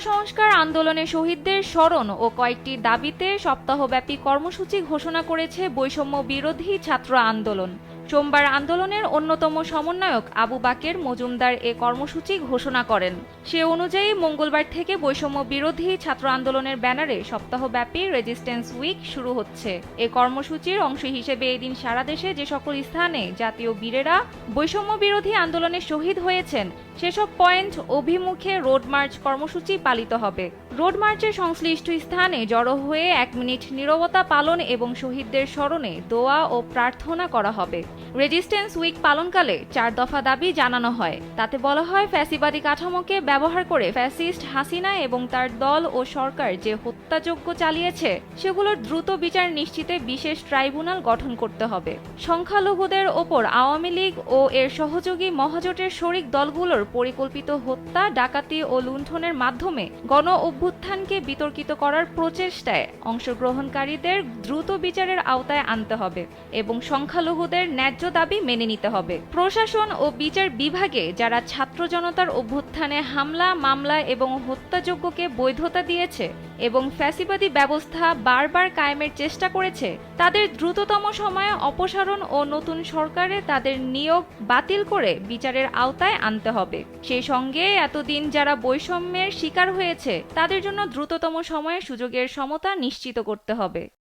সংস্কার আন্দোলনে শহীদদের স্মরণ ও কয়েকটি দাবিতে সপ্তাহব্যাপী কর্মসূচি ঘোষণা করেছে বৈষম্য বিরোধী ছাত্র আন্দোলন। সোমবার আন্দোলনের অন্যতম সমন্বয়ক আবু বাকের মজুমদার এ কর্মসূচি ঘোষণা করেন। সে অনুযায়ী মঙ্গলবার থেকে বৈষম্য বিরোধী ছাত্র আন্দোলনের ব্যানারে সপ্তাহব্যাপী রেজিস্ট্যান্স উইক শুরু হচ্ছে। এ কর্মসূচির অংশ হিসেবে এদিন সারা দেশে যে সকল স্থানে জাতীয় বীরেরা বৈষম্য বিরোধী আন্দোলনে শহীদ হয়েছেন, সেসব পয়েন্ট অভিমুখে রোড মার্চ কর্মসূচি পালিত হবে। রোড মার্চের সংশ্লিষ্ট স্থানে জড়ো হয়ে এক মিনিট নীরবতা পালন এবং শহীদদের স্মরণে দোয়া ও প্রার্থনা করা হবে। রেজিস্ট্যান্স উইক পালনকালে চার দফা দাবি জানানো হয়। তাতে বলা হয়, ফ্যাসিবাদী কাঠামোকে ব্যবহার করে ফ্যাসিস্ট হাসিনা এবং তার দল ও সরকার যে হত্যাযজ্ঞ চালিয়েছে, সেগুলোর দ্রুত বিচার নিশ্চিতে বিশেষ ট্রাইব্যুনাল গঠন করতে হবে। সংখ্যালঘুদের ওপর আওয়ামী লীগ ও এর সহযোগী মহাজোটের শরিক দলগুলোর পরিকল্পিত হত্যা, ডাকাতি ও লুণ্ঠনের মাধ্যমে গণ অভ্যুত্থানকে বিতর্কিত করার প্রচেষ্টায় অংশগ্রহণকারীদের দ্রুত বিচারের আওতায় আনতে হবে এবং সংখ্যালঘুদের ন্যায্য দাবি মেনে নিতে হবে। প্রশাসন ও বিচার বিভাগে যারা ছাত্র জনতার অভ্যুত্থানে হামলা, মামলা এবং হত্যাযজ্ঞকে বৈধতা দিয়েছে এবং ফ্যাসিবাদী ব্যবস্থা বারবার কায়েমের চেষ্টা করেছে, তাদের দ্রুততম সময়ে অপসারণ ও নতুন সরকারে তাদের নিয়োগ বাতিল করে বিচারের আওতায় আনতে হবে। সেই সঙ্গে এতদিন যারা বৈষম্যের শিকার হয়েছে, তাদের জন্য দ্রুততম সময়ে সুযোগের সমতা নিশ্চিত করতে হবে।